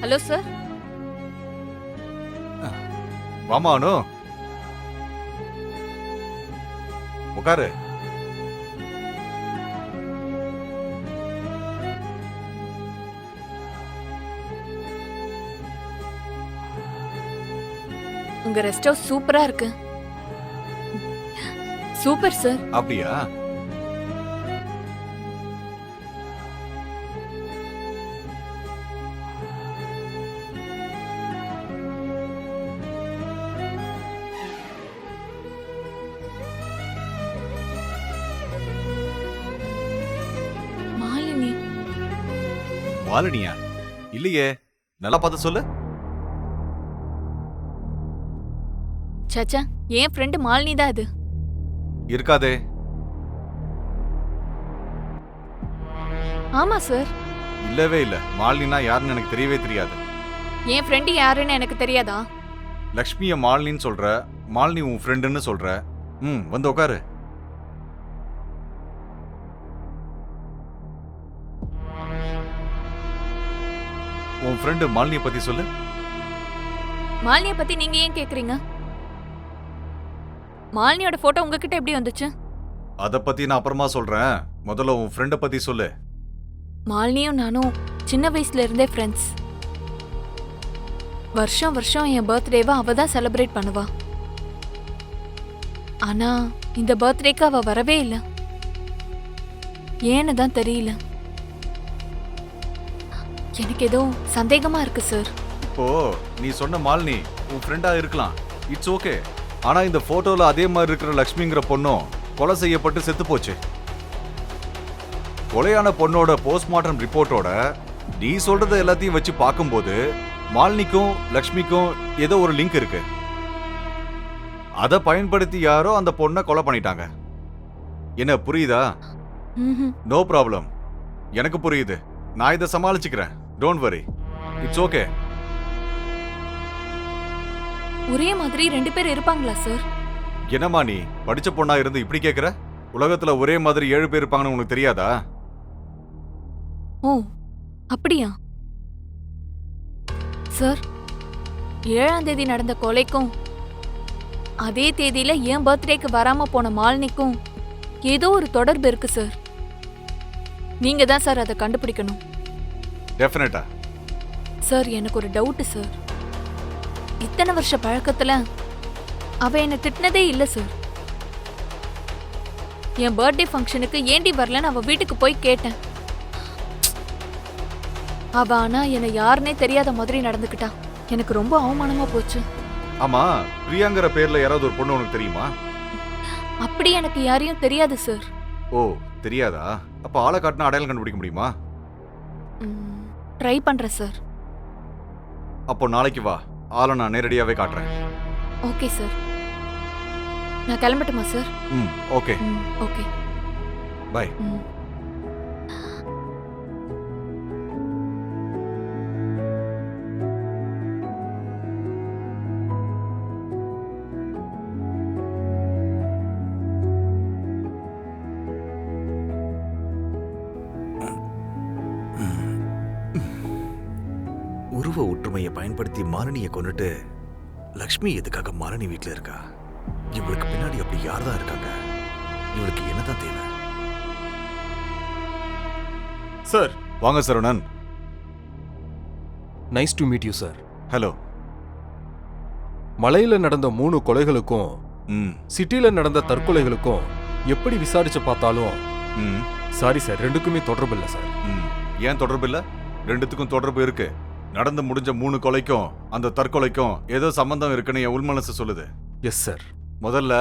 Hello sir வாமா அனு உட்காரு உங்க ரெஸ்ட் ஹவுஸ் சூப்பரா இருக்கு. சூப்பர் சார் அப்படியா? மாலினி. மாலினியா? இல்லையே. நல்லா பார்த்து சொல்லு. சச்சா என் ஃப்ரெண்டு மாலினி தான் அது. இருக்காதே. ஆமா சார் இல்லவே இல்ல. மாலினினா யாருன்னு எனக்கு தெரியவே தெரியாது. என் ஃப்ரெண்டு யாருன்னு எனக்கு தெரியாதா? லக்ஷ்மிய மாலினின்னு சொல்ற மாலினி உன் ஃப்ரெண்டுன்னு சொல்ற. ம் வந்து உட்காரு உன் ஃப்ரெண்டு மாலினிய பத்தி சொல்லு. மாலினிய பத்தி நீங்க ஏன் கேக்குறீங்க? மாலினியோட போட்டோ உங்ககிட்ட எப்படி வந்துச்சு? அத பத்தி நான் அப்புறமா சொல்றேன். முதல்ல உன் ஃப்ரெண்ட பத்தி சொல்லு. மாலினியும் நானும் சின்ன வயசுல இருந்தே ஃப்ரெண்ட்ஸ் வருஷம் வருஷம் என் பர்த்டேவை அவ தான் செலிப்ரேட் பண்ணுவா. ஆனா இந்த பர்த்டேக்கு அவ வரவே இல்லை. ஏன்னு தான் தெரியல. எனக்கு ஏதோ சந்தேகமா இருக்கு சார் இப்போ நீ சொன்ன மாலினி உன் ஃப்ரெண்டா இருக்கலாம். இட்ஸ் ஓகே ஆனா இந்த போட்டோல அதே மாதிரி இருக்கிற லக்ஷ்மிங்கிற பொண்ணும் கொலை செய்யப்பட்டு செத்து போச்சு. கொலையான பொண்ணோட போஸ்ட்மார்ட்டம் ரிப்போர்ட்டோட நீ சொல்றத எல்லாத்தையும் வச்சு பார்க்கும்போது மாலினிக்கும் லக்ஷ்மிக்கும் ஏதோ ஒரு லிங்க் இருக்கு. அதை பயன்படுத்தி யாரோ அந்த பொண்ணை கொலை பண்ணிட்டாங்க. என்ன புரியுதா. நோ ப்ராப்ளம் எனக்கு புரியுது. நான் இதை சமாளிச்சுக்கிறேன். டோன்ட் வரி இட்ஸ் ஓகே ஒரே மாதிரி ரெண்டு பேர் இருப்பாங்களா சார் என்னம்மா நீ? படிச்ச பொண்ணா இருந்து இப்படி கேக்குற? உலகத்துல ஒரே மாதிரி ஏழு பேர் இருப்பாங்கன்னு உனக்கு தெரியாதா? ஓ அப்படியா? சார் ஏழாம் தேதி நடந்த கொலைக்கும் அதே தேதியில என் பர்த்டேக்கு வராம போன மாலினிக்கும் ஏதோ ஒரு தொடர்பு இருக்கு சார் நீங்க தான் சார் அதை கண்டுபிடிக்கணும். டெஃபினட்டா சார் எனக்கு ஒரு டவுட் சார் இத்தனை வருஷ பழக்கத்துல அவ என்னை திட்டினதே இல்ல சார் என் பர்த்டே ஃபங்க்ஷனுக்கு ஏண்டி வரலன்னு அவ வீட்டுக்கு போய் கேட்டேன். அவ ஆனா என்னை யாருனே தெரியாத மாதிரி நடந்துக்கிட்டா. எனக்கு ரொம்ப அவமானமா போச்சு. ஆமா பிரியாங்கிற பேர்ல யாராவது ஒரு பொண்ணு உனக்கு தெரியுமா? அப்படி எனக்கு யாரையும் தெரியாது சார் ஓ தெரியாதா? அப்ப ஆளை காட்டினா அடையாளம் கண்டுபிடிக்க முடியுமா? ட்ரை பண்றேன் சார் அப்போ நாளைக்கு வா. ஆளை நான் நேரடியாவே காட்டுறேன். Okay sir. நான் கிளம்பட்டுமா சார்? ம் ஓகே. ம் ஓகே. பை. ம். மாலினியை கொண்டுட்டு லக்ஷ்மி எதுக்காக மாலினி வீட்ல இருக்கா? இவளுக்கு பின்னாடி அப்படி யார் தான் இருக்காங்க? இவளுக்கு என்னதான் தேவை? சார். வாங்க Saravanan. Nice to meet you sir hello மலையில நடந்த மூணு கொலைகளுக்கும் ம். சிட்டில நடந்த தற்கொலைகளுக்கும் எப்படி விசாரிச்சு பார்த்தாலும் ம். சாரி சார் ரெண்டுக்குமே தொடர்பு இல்லை சார் ம். ஏன் தொடர்பு இல்ல? ரெண்டுத்துக்கும் தொடர்பு இருக்கு. நடந்து முடிஞ்ச மூணு கொலைக்கும் அந்த தற்கொலைக்கும் ஏதோ சம்பந்தம் இருக்குன்னு என் உள்மனசு சொல்லுது. எஸ் சார் முதல்ல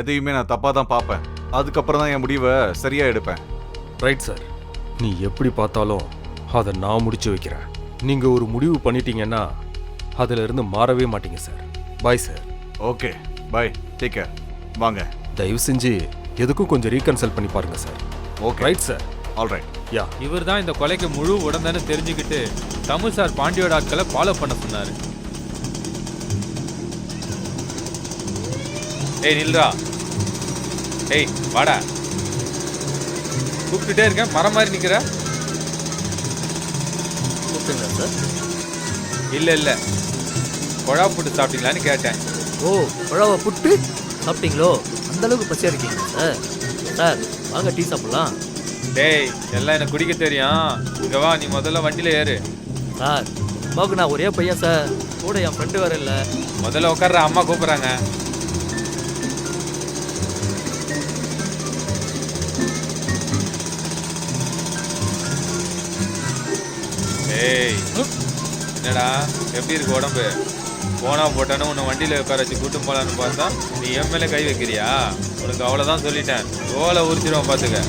எதையுமே நான் தப்பா தான் பார்ப்பேன். அதுக்கப்புறம் தான் என் முடிவை சரியா எடுப்பேன். ரைட் சார் நீ எப்படி பார்த்தாலும் அதை நான் முடிச்சு வைக்கிறேன். நீங்க ஒரு முடிவு பண்ணிட்டீங்கன்னா அதுல இருந்து மாறவே மாட்டீங்க sir bye sir okay bye take care வாங்க. தயவு செஞ்சு எதுக்கும் கொஞ்சம் ரீகன்சல்ட் பண்ணி பாருங்க sir okay right sir alright yeah. இவர் தான் இந்த கொலைக்கு முழு உடந்தன்னு தெரிஞ்சுக்கிட்டு தமிழ் சார் பாண்டியோட ஆட்களை ஃபாலோ பண்ண சொன்னார். ஏய் நில்ரா ஏய் வாடா. கூப்பிட்டுட்டே இருக்கேன். மரம் மாதிரி நிற்கிற கூப்பிட்டுங்களா சார்? இல்லை இல்லை. குழா புட்டு சாப்பிட்டீங்களான்னு கேட்டேன். ஓ குழாவை புட்டு சாப்பிட்டீங்களோ? அந்தளவுக்கு பசியாக இருக்கீங்க சார். சார் வாங்க டீ சாப்பிட்லாம். டேய் எல்லாம் எனக்கு குடிக்க தெரியும். இங்க வா நீ முதல்ல வண்டியில ஏறு. சார் அம்மாவுக்கு நான் ஒரே பையன் சார். கூட என் ஃப்ரெண்டு வேற இல்லை. முதல்ல உட்கார்ற அம்மா கூப்பிடுறாங்க. ஏய் என்னடா எப்படி இருக்கு உடம்பு? போனா போட்டானு உன்னை வண்டியில உட்கார வச்சு கூட்டு போலான்னு பார்த்தா நீ என் மேல கை வைக்கிறியா? உனக்கு அவ்வளவுதான் சொல்லிட்டேன். ஓலை உரிச்சிருவான் பாத்துக்க.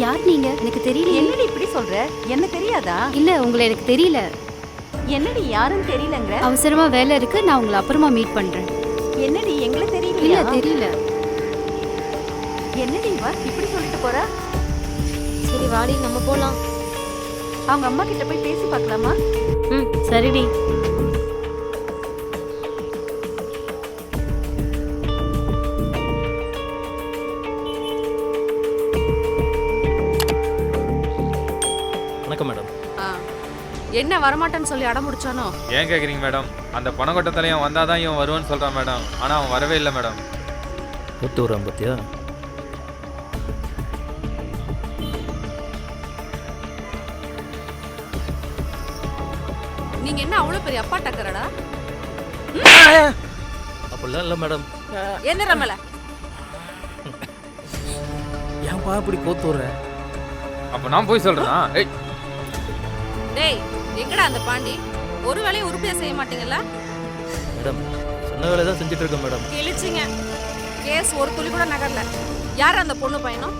யார் நீங்க? எனக்கு தெரியல. என்னடி இப்படி சொல்ற? என்ன தெரியாதா? இல்ல உங்களை எனக்கு தெரியல. என்னடி யாருன்னு தெரியலங்கற? அவசரமா வேலை இருக்கு நான் உங்களை அப்புறமா மீட் பண்றேன். என்னடி எங்களை இல்ல தெரியலையா தெரியல. என்னடி இவ? இப்படி சொல்லிட்டு போறா? சரி வாடி நம்ம போலாம். அவங்க அம்மா கிட்ட போய் பேசி பார்க்கலாமா? ம் சரிடி. என்ன வரமாட்டேன்னு சொல்லி அடம் முடிச்சானோ ஏன் கேக்குறீங்க மேடம்? அந்த பணக்கொட்டை தலைவன் வந்தாதான் இவன் வருவான்னு சொல்றான் மேடம். ஆனா அவன் வரவே இல்லை மேடம். ஒத்து வரான் பத்தியா? நீங்க என்ன அவ்வளவு பெரிய அப்பா டக்கறடா அப்படிலாம் இல்லை மேடம். என்ன ரமல? ஏன்பா இப்படி கோத்து வர்ற? அப்ப நான் போய் சொல்றேனா? ஏய் எங்கடா அந்த பாண்டி? ஒரு வேலையும் உருப்படியா செய்ய மாட்டீங்களா மேடம் சொன்ன வேலை தான் செஞ்சுட்டு இருக்கேன் மேடம். கிழிச்சிங்க. கேஸ் ஒரு துளி கூட நகரல. யார் அந்த பொண்ணு பையனும்?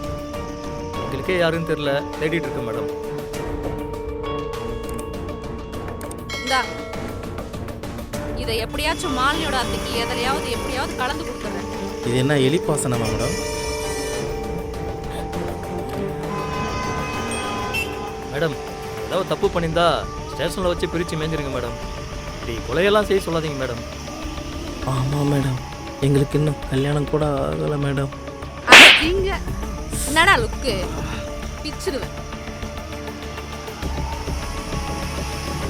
எங்களுக்கே யாருன்னு தெரியல. தேடிட்டு இருக்கேன் மேடம். இந்தா. இதை எப்படியாச்சும் மாலினியோட அத்தைக்கு எதிலையாவது எப்படியாவது கலந்து கொடுத்துறேன். இது என்ன எலிப்பாசனமா மேடம்? மேடம் ஏதாவது தப்பு பண்ணியிருந்தா ஸ்டேஷனில் வச்சு பிரித்து மேய்ஞ்சிருங்க மேடம். இப்படி கொலையெல்லாம் செய்ய சொல்லாதீங்க மேடம். ஆமாம் மேடம். எங்களுக்கு இன்னும் கல்யாணம் கூட ஆகலை மேடம். இங்க. என்னடா லுக்கு பிச்சிருவேன்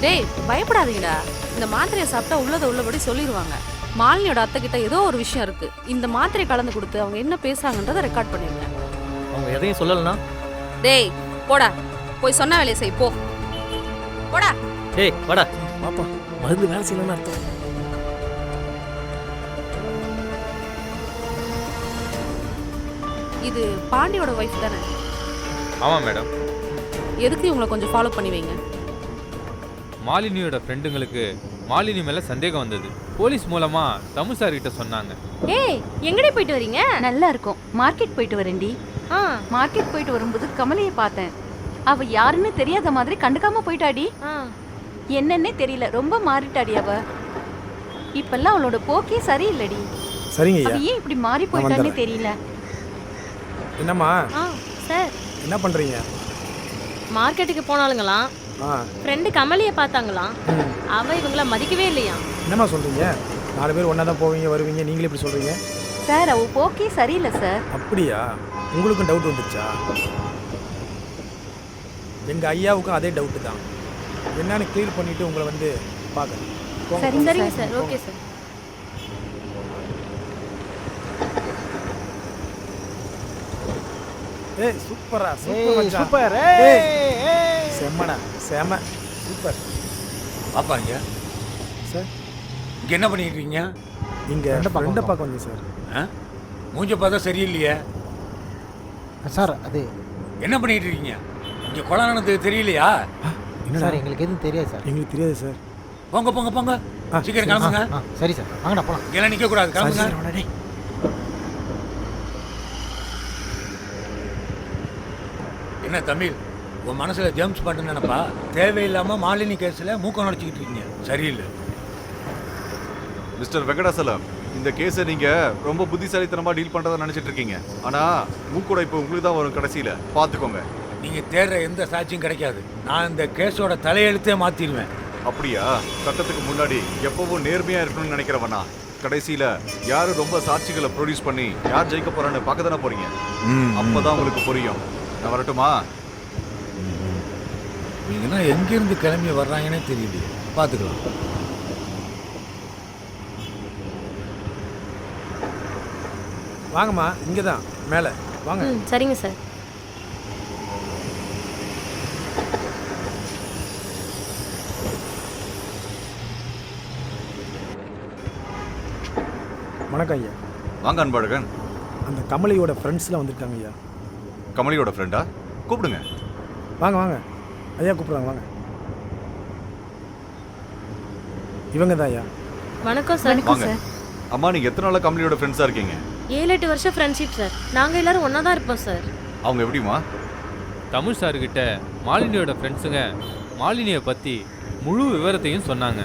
டேய் பயப்படாதீங்கடா. இந்த மாத்திரையை சாப்பிட்டா உள்ளதை உள்ளபடி சொல்லிடுவாங்க மாலினியோட அத்தை கிட்ட ஏதோ ஒரு விஷயம் இருக்கு. இந்த மாத்திரை கலந்து கொடுத்து அவங்க என்ன பேசுறாங்கன்றதை ரெக்கார்ட் பண்ணிருங்க. அவங்க எதையும் சொல்லலைன்னா டேய் போடா. போய் சொன்ன வேலையை செய் போ. போடா. டேய் வாடா. பாப்பா மருந்து வேலை செய்யலன்னு அர்த்தம். இது பாண்டியோட ஒய்ஃப் தானே? ஆமா மேடம். எதுக்கு இவங்களை கொஞ்சம் ஃபாலோ பண்ணி வைங்க? மாலினியோட ஃப்ரெண்டுங்களுக்கு மாலினி மேல சந்தேகம் வந்தது. போலீஸ் மூலமா தமிழ் சார் கிட்ட சொன்னாங்க. ஏய் எங்கடி போயிட்டு வரீங்க? நல்லா இருக்கும். மார்க்கெட் போயிட்டு வரேன்டி. ஆ. மார்க்கெட் போயிட்டு வரும்போது கமலையை பார்த்தேன். அவ யாருன்னு தெரியாத மாதிரி கண்டுக்காம போயிட்டாடி. ஆ. என்னன்னே தெரியல. ரொம்ப மாறிட்டாடி அவ. இப்பெல்லாம் அவளோட போக்கே சரியில்லடி. சரிங்க அவ ஏன் இப்படி மாறி போயிட்டான்னு தெரியல. என்னம்மா? ஆ சார். என்ன பண்ணுறீங்க மார்க்கெட்டுக்கு போனாலுங்களாம் ஃப்ரெண்டு கமலியை பார்த்தாங்களாம். அவ இவங்கள மதிக்கவே இல்லையா? என்னம்மா சொல்கிறீங்க நாலு பேர் ஒன்றா தான் போவீங்க வருவீங்க. நீங்களே இப்படி சொல்கிறீங்க சார் அவ போக்கே சரியில்லை சார். அப்படியா? உங்களுக்கும் டவுட் வந்துச்சா எங்கள் ஐயாவுக்கும் அதே டவுட்டு தான். என்னன்னு க்ளியர் பண்ணிவிட்டு உங்களை வந்து பார்க்குறேன். சரிங்க. சரிங்க சார். Okay sir. ஏய் சூப்பரா சூப்பர் மச்சான். சூப்பர். ஏய் செம்மடா செம சூப்பர். பாப்பாங்க சார். இங்க என்ன பண்ணிட்டு இருக்கீங்க இங்கே ஃப்ரெண்டை பார்க்க வந்தேன் சார். ஆ? மூஞ்ச பார்த்தா சரியில்லையே. சார் அது என்ன பண்ணிட்டு இருக்கீங்க? இங்க கொலானது தெரியலையா? என்னடா? சார் எங்களுக்கு எதுவும் தெரியாது சார். எங்களுக்கு தெரியாது சார். போங்க போங்க போங்க. சீக்கிரம் கிளம்புங்க. சரி சார். வாங்கடா போலாம். இங்கெல்லாம் நிக்க கூடாது. கிளம்புங்க. என்ன தமிழ் உன் மனசுல ஜேம்ஸ் பாட்டு நினைப்பா? தேவையில்லாம மாலினி கேஸ்ல மூக்கம் நடிச்சுக்கிட்டு இருக்கீங்க. சரியில்லை. மிஸ்டர் வெங்கடாசலம் இந்த கேஸை நீங்க ரொம்ப புத்திசாலித்தனமா டீல் பண்றதா நினைச்சிட்டு இருக்கீங்க. ஆனா மூக்கூட இப்போ உங்களுக்கு தான் வரும் கடைசியில. பாத்துக்கோங்க. நீங்க தேடுற எந்த சாட்சியும் கிடைக்காது. நான் இந்த கேஸோட தலையெழுத்தே மாத்திடுவேன் அப்படியா? சட்டத்துக்கு முன்னாடி எப்பவும் நேர்மையா இருக்கணும்னு நினைக்கிறவனா? கடைசியில யாரு ரொம்ப சாட்சிகளை ப்ரொடியூஸ் பண்ணி யார் ஜெயிக்க போறான்னு பார்க்க தானே போறீங்க? அப்பதான் உங்களுக்கு புரியும். நான் வரட்டுமா? நீங்கன்னா எங்கிருந்து கிளம்பி வர்றாங்கன்னே தெரியலையே. பார்த்துக்கலாம். வாங்கம்மா இங்கே தான் மேலே. வாங்க. சரிங்க சார். வணக்கம் ஐயா. வாங்க அன்பழகன். அந்த கமலியோட ஃப்ரெண்ட்ஸ்லாம் வந்திருக்காங்க ஐயா. கமலியோட ஃப்ரெண்டா கூப்பிடுங்க. வாங்க வாங்க. ஐயா கூப்பிட்றாங்க வாங்க. இவங்க தான் ஐயா. வணக்கம் சார். வாங்க. அம்மா நீங்க எத்தனை நாளா கமலியோட ஃப்ரெண்ட்ஸா இருக்கீங்க? ஏழு எட்டு வருஷம் ஃப்ரெண்ட்ஷிப் சார். நாங்கள் எல்லாரும் ஒன்றா தான் இருப்போம் சார். அவங்க எப்படிமா தமிழ் சார்கிட்ட மாலினியோட ஃப்ரெண்ட்ஸுங்க மாலினியை பற்றி முழு விவரத்தையும் சொன்னாங்க.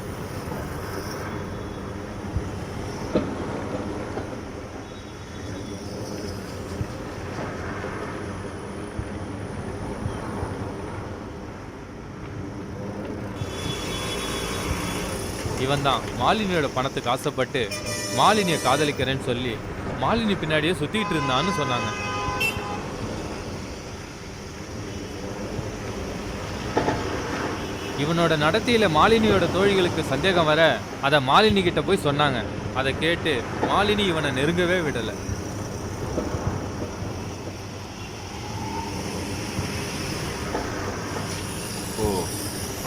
இவன் தான் மாலினியோட பணத்துக்கு ஆசைப்பட்டு மாலினியை காதலிக்கிறேன்னு சொல்லி மாலினி பின்னாடியே சுத்திட்டு இருந்தான்னு சொன்னாங்க. இவனோட நடத்தியில மாலினியோட தோழிகளுக்கு சந்தேகம் வர அதை மாலினி கிட்ட போய் சொன்னாங்க. அதை கேட்டு மாலினி இவனை நெருங்கவே விடல. ஓ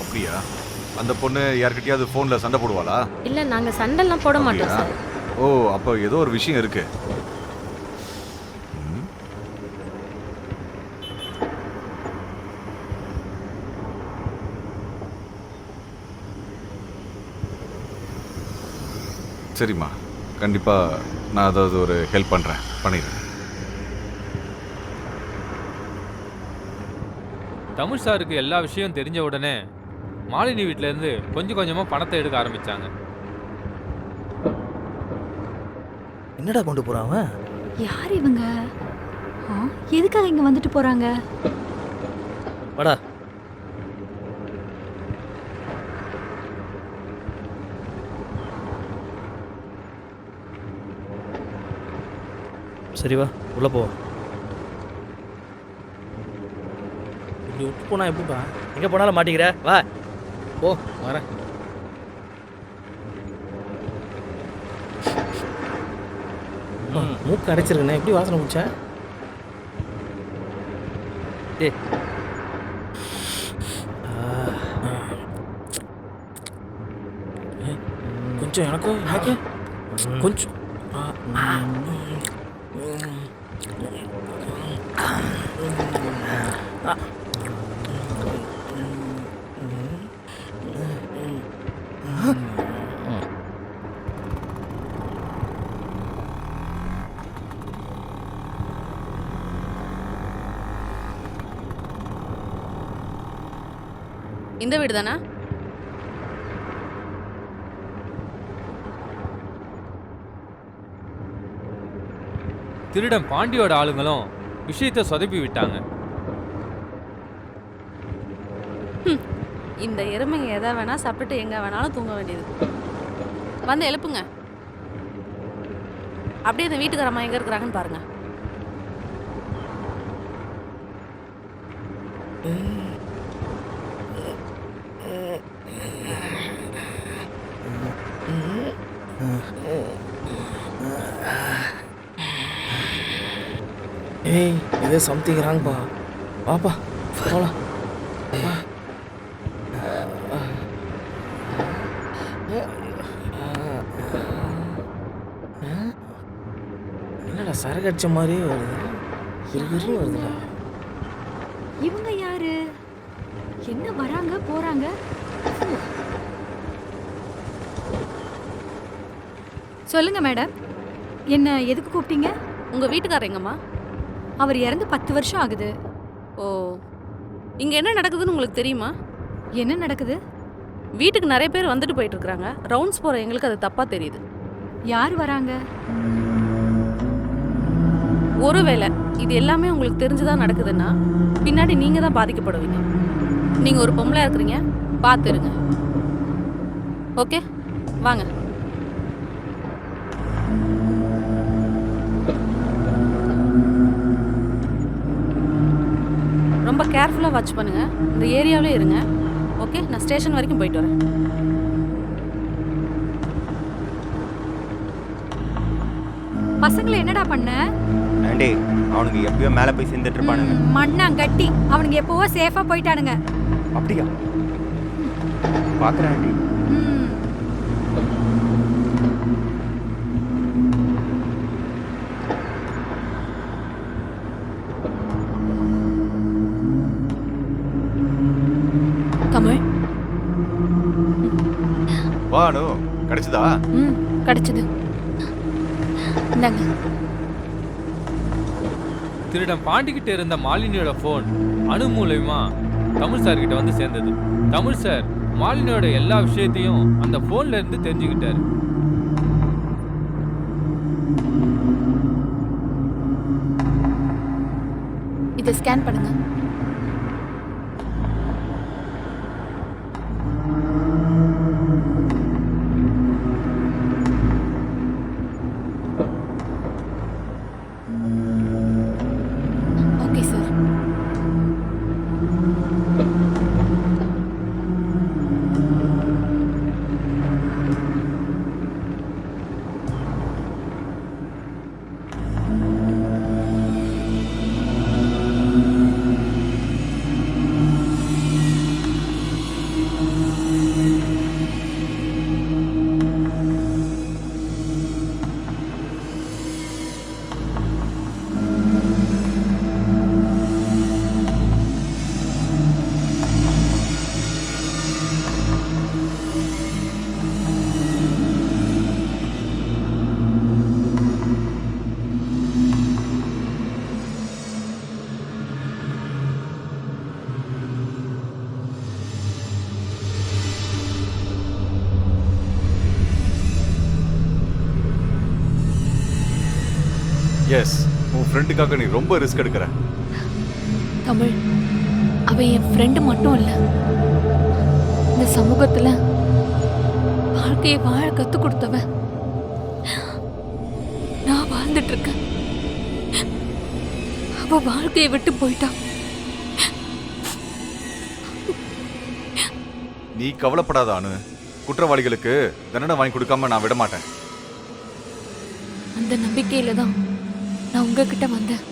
அப்படியா? அந்த பொண்ணு யார்கிட்டயாவது ஃபோன்ல சண்டை போடுவாளா? இல்லை நாங்கள் சண்டைலாம் போட மாட்டோம்? சார். ஓ அப்போ ஏதோ ஒரு விஷயம் இருக்கு. ம். சரிம்மா. கண்டிப்பா நான் அதாவது ஒரு ஹெல்ப் பண்றேன். பண்ணிடுறேன். தமிழ் சாருக்கு எல்லா விஷயம் தெரிஞ்ச உடனே மாலினி வீட்ல இருந்து கொஞ்சம் கொஞ்சமா பணத்தை எடுக்க ஆரம்பிச்சாங்க. என்னடா கொண்டு அவன்? யார் இவங்க? ஆ, எதுக்காக இங்க வந்துட்டு போறாங்க? வாடா. சரி வா உள்ள போ. இப்படி விட்டு போனா எப்படிப்பா? எங்க போனாலும் மாட்டிக்கிற? வா. போ வரேன். மூக்கு அடைச்சிருக்கண்ணே. எப்படி வாசனை பிடிச்ச டே கொஞ்சம் எனக்கும் எனக்கு கொஞ்சம். இந்த வீடு தானே? திருடன் பாண்டியோட ஆளுங்களும் விஷயத்தை சொதப்பி விட்டாங்க. இந்த எருமைங்க எதை வேணா சாப்பிட்டுட்டு எங்க வேணாலும் தூங்க வேண்டியது. வந்து எழுப்புங்க. அப்படியே இந்த வீட்டுக்காரம்மா எங்க இருக்கிறாங்கன்னு பாருங்க. ஏதோ சம்திங் ராங்பா வாப்பா போலாம். வா. என்னடா சரக்கு அடிச்ச மாதிரியே வருது? கிறுகிறு வருதுடா. இவங்க யாரு? என்ன வராங்க போறாங்க? சொல்லுங்க மேடம். என்ன எதுக்கு கூப்பிட்டீங்க? உங்க வீட்டுக்காரர் எங்கம்மா? அவர் இறந்து பத்து வருஷம் ஆகுது. ஓ இங்க என்ன நடக்குதுன்னு உங்களுக்கு தெரியுமா? என்ன நடக்குது? வீட்டுக்கு நிறைய பேர் வந்துட்டு போயிட்டு இருக்காங்க ரவுண்ட்ஸ் போற எங்களுக்கு அது தப்பா தெரியுது. யார் வராங்க? ஒருவேளை இது எல்லாமே உங்களுக்கு தெரிஞ்சுதான் நடக்குதுன்னா பின்னாடி நீங்க தான் பாதிக்கப்படுவீங்க. நீங்க ஒரு பொம்பளையா இருக்கிறீங்க பார்த்துருங்க ஓகே? வாங்க. ரொம்ப கேர்ஃபுல்லாக வாட்ச் பண்ணுங்க. இந்த ஏரியாவிலே இருங்க. ஓகே நான் ஸ்டேஷன் வரைக்கும் போயிட்டு வரேன். பசங்களை என்னடா பண்ண? ஆண்டி அவனுக்கு எப்பயோ மேலே போய் சேர்ந்துட்டு இருப்பானுங்க. மண்ணா கட்டி. அவனுங்க எப்பவோ சேஃபா போயிட்டானுங்க. அப்படியா? பார்க்குறேன் ஆண்டி வா அனு கிடைச்சதா? ம் கிடைச்சது. இந்தாங்க. திருடன் பாண்டிக்கிட்ட இருந்த மாலினியோட ஃபோன் அணு மூலயமா தமிழ் சார் கிட்ட வந்து சேர்ந்தது. தமிழ் சார் மாலினியோட எல்லா விஷயத்தையும் அந்த ஃபோன்ல இருந்து தெரிஞ்சுக்கிட்டாரு. இதை ஸ்கேன் பண்ணுங்க. எஸ் உன் ஃப்ரெண்டுக்காக நீ ரொம்ப ரிஸ்க் எடுக்கிற. தமிழ் அவன் என் ஃப்ரெண்டு மட்டும் இல்ல. இந்த சமூகத்துல வாழ்க்கையை வாழ கத்து கொடுத்தவன் நான் வாழ்ந்துட்டு இருக்கேன். அவ வாழ்க்கையை விட்டு போயிட்டான் நீ கவலைப்படாத அனு. குற்றவாளிகளுக்கு தண்டனை வாங்கி கொடுக்காம நான் விட மாட்டேன் அந்த நம்பிக்கையில தான் நான் உங்ககிட்ட வந்தேன்.